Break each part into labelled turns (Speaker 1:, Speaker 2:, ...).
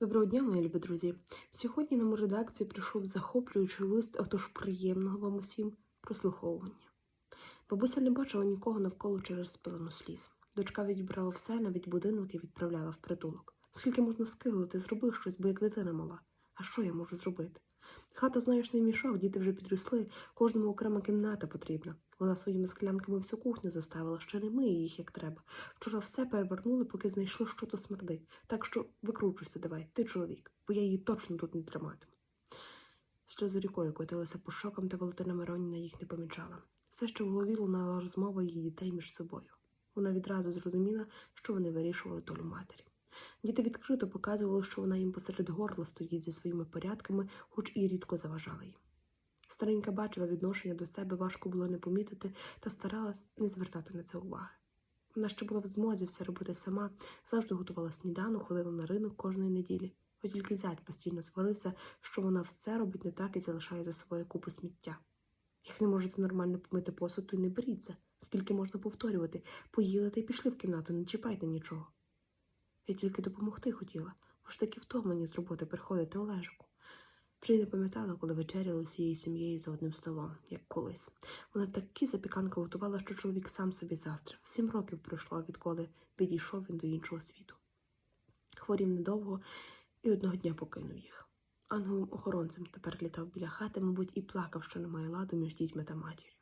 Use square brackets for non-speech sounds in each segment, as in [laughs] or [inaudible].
Speaker 1: Доброго дня, мої любі друзі. Сьогодні нам у редакцію прийшов захоплюючий лист, отож приємного вам усім прослуховування. Бабуся не бачила нікого навколо через спилену сліз. Дочка відібрала все, навіть будинок і відправляла в притулок. Скільки можна скиглити, зроби щось, бо як дитина мала. А що я можу зробити? Хата, знаєш, не мішок, діти вже підросли, кожному окрема кімната потрібна. Вона своїми склянками всю кухню заставила, ще не миє їх як треба. Вчора все перевернули, поки знайшли, що то смердить. Так що викручуйся давай, ти чоловік, бо я її точно тут не триматиму. Сльози рікою котилися по шокам, та Валентина Миронівна їх не помічала. Все ще в голові лунала розмова її дітей між собою. Вона відразу зрозуміла, що вони вирішували долю матері. Діти відкрито показували, що вона їм посеред горла стоїть зі своїми порядками, хоч і рідко заважала їм. Старенька бачила відношення до себе, важко було не помітити, та старалась не звертати на це уваги. Вона ще була в змозі все робити сама, завжди готувала сніданок, ходила на ринок кожної неділі. От тільки зять постійно сварився, що вона все робить не так і залишає за собою купу сміття. Як не можете нормально помити посуд, то й не беріться. Скільки можна повторювати, поїли та й пішли в кімнату, не чіпайте нічого. Я тільки допомогти хотіла, бо ж таки втомлені з роботи приходити Олежику. Вже й не пам'ятала, коли вечеряли усією сім'єю за одним столом, як колись. Вона такі запіканки готувала, що чоловік сам собі застряв. Сім років пройшло, відколи відійшов він до іншого світу. Хворів недовго і одного дня покинув їх. Ангелом-охоронцем тепер літав біля хати, мабуть, і плакав, що немає ладу між дітьми та матір'ю.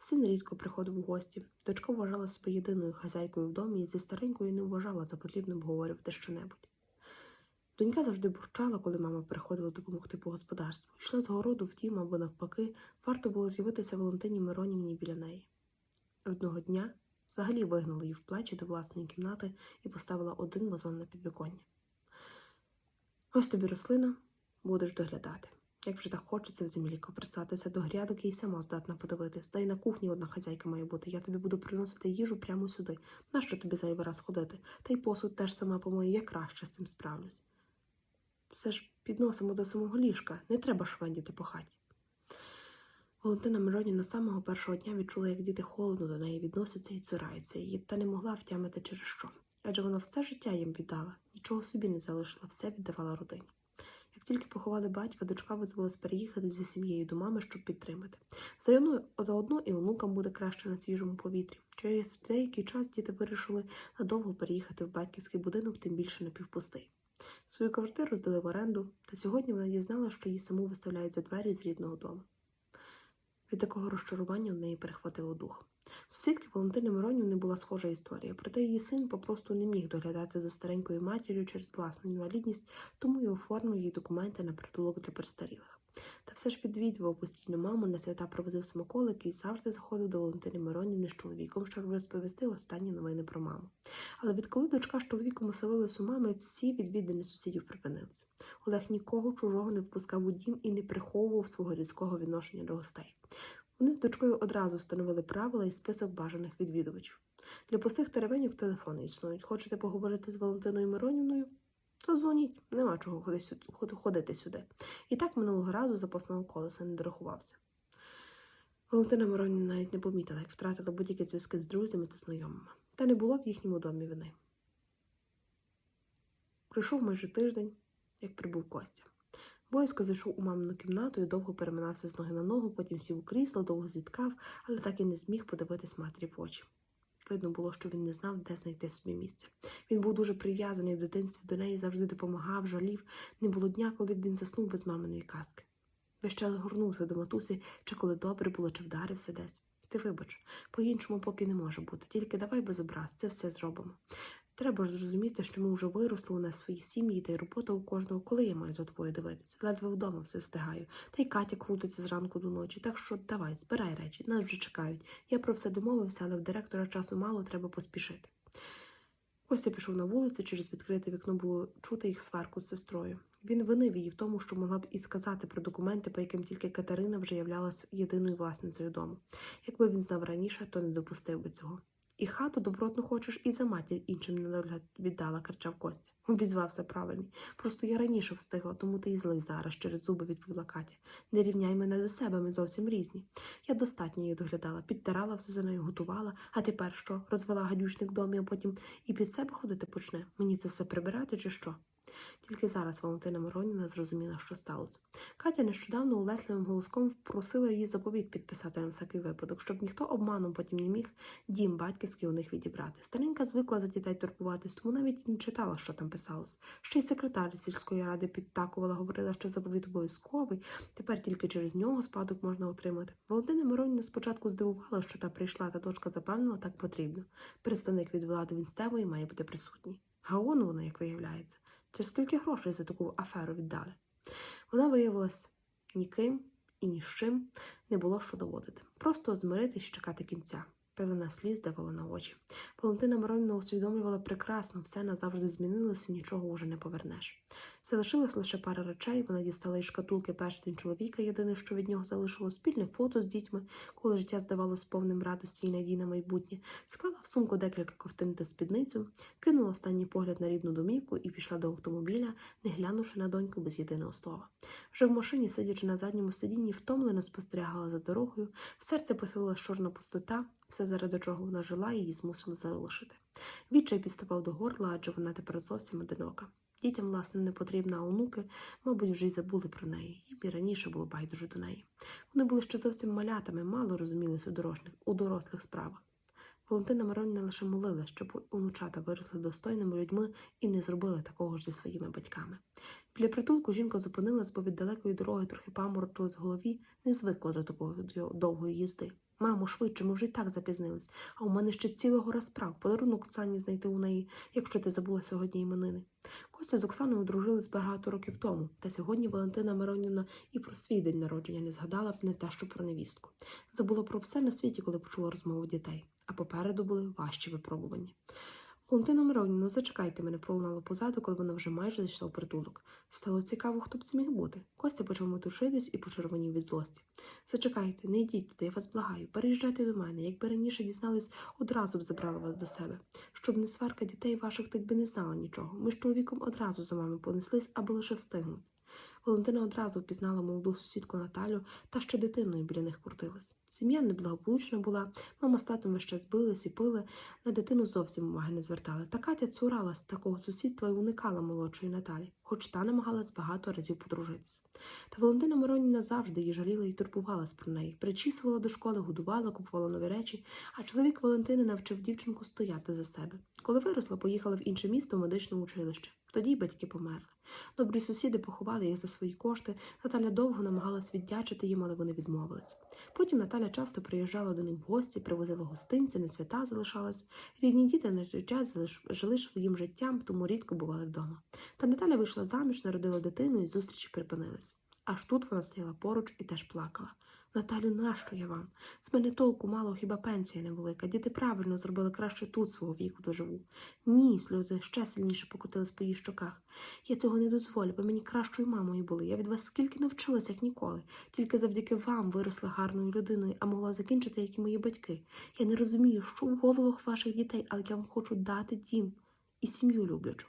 Speaker 1: Син рідко приходив у гості. Дочка вважала себе єдиною хазяйкою в домі і зі старенькою не вважала за потрібне обговорювати щонебудь. Донька завжди бурчала, коли мама приходила допомогти по господарству. Йшла з городу в дім або навпаки, варто було з'явитися Валентині Миронівні біля неї. Одного дня взагалі вигнала її в плечі до власної кімнати і поставила один вазон на підвіконня. Ось тобі рослина, будеш доглядати. Як вже так хочеться в землі коприцатися до грядок, й сама здатна подивитись. Та й на кухні одна хазяйка має бути. Я тобі буду приносити їжу прямо сюди. Нащо тобі зайвий раз ходити? Та й посуд теж сама помою, я краще з цим справлюсь. Все ж підносимо до самого ліжка, не треба швендіти по хаті. Валентина Миронівна з самого першого дня відчула, як діти холодно до неї відносяться і цураються її, та не могла втямити через що. Адже вона все життя їм віддала, нічого собі не залишила, все віддавала родині. Як тільки поховали батька, дочка визвалась переїхати зі сім'єю до мами, щоб підтримати. Заодно, і онукам буде краще на свіжому повітрі. Через деякий час діти вирішили надовго переїхати в батьківський будинок, тим більше напівпустий. Свою квартиру здали в оренду, та сьогодні вона дізнала, що її саму виставляють за двері з рідного дому. Від такого розчарування в неї перехватило дух. Сусідки Валентини Миронівни була схожа історія, проте її син попросту не міг доглядати за старенькою матір'ю через власну інвалідність, тому й оформив їй документи на притулок для престарілих. Все ж відвідував постійно маму, на свята привозив смаколики і завжди заходив до Валентини Миронівни з чоловіком, щоб розповісти останні новини про маму. Але відколи дочка з чоловіком оселились у мами, всі відвідини сусідів припинилися. Олег нікого чужого не впускав у дім і не приховував свого різкого відношення до гостей. Вони з дочкою одразу встановили правила і список бажаних відвідувачів. Для пустих теревеньок телефони існують. Хочете поговорити з Валентиною Миронівною? То дзвоніть, нема чого ходити сюди. І так минулого разу запасного колеса не дорахувався. Валентина Миронівна навіть не помітила, як втратила будь-які зв'язки з друзями та знайомими. Та не було в їхньому домі вини. Пройшов майже тиждень, як прибув Костя. Боязко зайшов у мамину кімнату і довго переминався з ноги на ногу, потім сів у крісло, довго зіткав, але так і не зміг подивитись матері в очі. Видно було, що він не знав, де знайти собі місце. Він був дуже прив'язаний в дитинстві до неї, завжди допомагав, жалів. Не було дня, коли б він заснув без маминої казки. Весь час горнувся до матусі, чи коли добре було, чи вдарився десь. Ти вибач, по-іншому поки не може бути, тільки давай без образ, це все зробимо. Треба ж зрозуміти, що ми вже виросли у нас свої сім'ї та й робота у кожного, коли я маю за тобою дивитися. Ледве вдома все встигаю. Та й Катя крутиться зранку до ночі. Так що давай, збирай речі, нас вже чекають. Я про все домовився, але в директора часу мало, треба поспішити. Костя пішов на вулицю, через відкрите вікно було чути їх сварку з сестрою. Він винив її в тому, що могла б і сказати про документи, по яким тільки Катерина вже являлась єдиною власницею дому. Якби він знав раніше, то не допустив би цього. І хату добротно хочеш, і за матір іншим не догляд віддала, кричав Костя. [laughs] Обізвався правильний. Просто я раніше встигла, тому ти і злий зараз, через зуби відповіла Катя. Не рівняй мене до себе, ми зовсім різні. Я достатньо її доглядала, підтирала все за нею, готувала, а тепер що? Розвела гадючник домі, а потім і під себе ходити почне. Мені це все прибирати чи що? Тільки зараз Валентина Миронівна зрозуміла, що сталося. Катя нещодавно улесливим голоском просила її заповіт підписати на всякий випадок, щоб ніхто обманом потім не міг дім батьківський у них відібрати. Старенька звикла за дітей турбуватись, тому навіть не читала, що там писалось. Ще й секретар сільської ради підтакувала, говорила, що заповіт обов'язковий, тепер тільки через нього спадок можна отримати. Валентина Миронівна спочатку здивувала, що та прийшла, та дочка запевнила, так потрібно. Представник від влади Вінстевої має бути присутній. Гаон вона, як виявляється. Це скільки грошей за таку аферу віддали? Вона виявилась ніким і ні з чим не було що доводити. Просто змиритись чекати кінця. Пилина сліз давала на очі. Валентина Миронівна усвідомлювала прекрасно, все назавжди змінилося, нічого уже не повернеш. Залишилось лише пара речей. Вона дістала із шкатулки перстень чоловіка, єдине, що від нього залишило спільне фото з дітьми, коли життя здавалось повним радості і надій на майбутнє, склала в сумку декілька ковтин та спідницю, кинула останній погляд на рідну домівку і пішла до автомобіля, не глянувши на доньку без єдиного слова. Вже в машині, сидячи на задньому сидінні, втомлено спостерігала за дорогою, в серце поселилась чорна пустота, все заради чого вона жила, її змусили залишити. Відчай підступав до горла, адже вона тепер зовсім одинока. Дітям, власне, не потрібна, онуки, мабуть, вже й забули про неї, їм і раніше було байдуже до неї. Вони були ще зовсім малятами, мало розумілися у дорослих, у дорослих справах. Валентина Миронівна лише молила, щоб онучата виросли достойними людьми і не зробили такого ж зі своїми батьками. Біля притулку жінка зупинилась, бо від далекої дороги трохи паморотилась в голові, не звикла до такої довгої їзди. Мамо, швидше, ми вже й так запізнились, а у мене ще ціла гора справ, подарунок Оксані знайти у неї, якщо ти забула сьогодні іменини. Костя з Оксаною одружились багато років тому, та сьогодні Валентина Миронівна і про свій день народження не згадала б не те, що про невістку. Забула про все на світі, коли почула розмову дітей, а попереду були важчі випробування. Валентина Миронівна, ну зачекайте мене, пролунало позаду, коли вона вже майже зайшла в притулок. Стало цікаво, хто б це міг бути. Костя почав метушитись і почервонів від злості. Зачекайте, не йдіть туди, я вас благаю. Переїжджайте до мене. Якби раніше дізнались, одразу б забрала вас до себе. Щоб не сварка дітей ваших, так би не знала нічого. Ми з чоловіком одразу за вами понеслись, аби лише встигнуть. Валентина одразу впізнала молоду сусідку Наталю та ще дитиною біля них крутилась. Сім'я неблагополучна була, мама з татом весь час бились і пили, на дитину зовсім уваги не звертали. Та Катя цуралась такого сусідства і уникала молодшої Наталі, хоч та намагалась багато разів подружитись. Та Валентина Миронівна завжди її жаліла і турбувалась про неї, причісувала до школи, годувала, купувала нові речі, а чоловік Валентини навчив дівчинку стояти за себе. Коли виросла, поїхала в інше місто в медичне училище. Тоді й батьки померли. Добрі сусіди поховали їх за свої кошти. Наталя довго намагалась віддячити їм, але вони відмовились. Потім Наталя часто приїжджала до них в гості, привозила гостинці, на свята залишалась. Рідні діти на той час жили своїм життям, тому рідко бували вдома. Та Наталя вийшла заміж, народила дитину і зустрічі припинились. Аж тут вона стояла поруч і теж плакала. Наталю, нащо я вам? З мене толку мало, хіба пенсія невелика. Діти правильно зробили краще тут свого віку доживу. Ні, сльози ще сильніше покотились по її щоках. Я цього не дозволю, ви мені кращою мамою були. Я від вас скільки навчилась, як ніколи. Тільки завдяки вам виросла гарною людиною, а могла закінчити, як і мої батьки. Я не розумію, що в головах ваших дітей, але я вам хочу дати дім і сім'ю люблячу.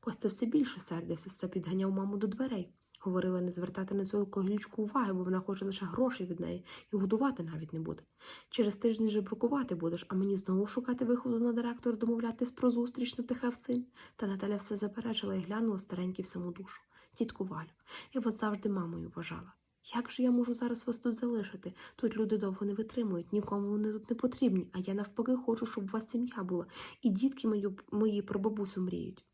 Speaker 1: Костя все більше сердився, все підганяв маму до дверей. Говорила не звертати на цю алкоголічку уваги, бо вона хоче лише грошей від неї і годувати навіть не буде. Через тиждень же бракувати будеш, а мені знову шукати виходу на директора, домовлятись про зустріч на птахав син. Та Наталя все заперечила і глянула старенький в саму душу. Тітку Валю, я вас завжди мамою вважала. Як же я можу зараз вас тут залишити? Тут люди довго не витримують, нікому вони тут не потрібні, а я навпаки хочу, щоб у вас сім'я була, і дітки мої, мої про бабусю мріють.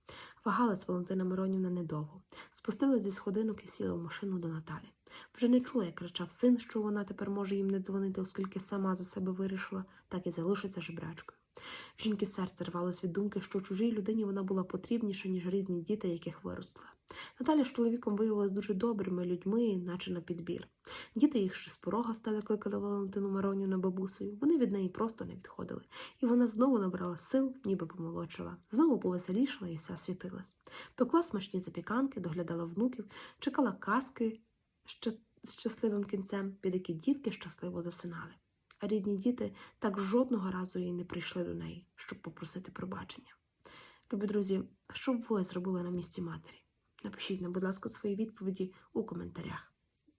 Speaker 1: Вагалась Валентина Миронівна недовго. Спустилась зі сходинок і сіла в машину до Наталі. Вже не чула, як кричав син, що вона тепер може їм не дзвонити, оскільки сама за себе вирішила, так і залишиться жебрачкою. В жінки серце рвалось від думки, що чужій людині вона була потрібніша, ніж рідні діти, яких виросла. Наталя з чоловіком виявилась дуже добрими людьми, наче на підбір. Діти їх ще з порога стали кликали Валентину Миронівну бабусею. Вони від неї просто не відходили. І вона знову набрала сил, ніби помолодшила. Знову повеселішала і вся світилась. Пекла смачні запіканки, доглядала внуків, чекала казки з щасливим кінцем, під які дітки щасливо засинали. А рідні діти так жодного разу і не прийшли до неї, щоб попросити пробачення. Любі друзі, що б ви зробили на місці матері? Напишіть нам, будь ласка, свої відповіді у коментарях.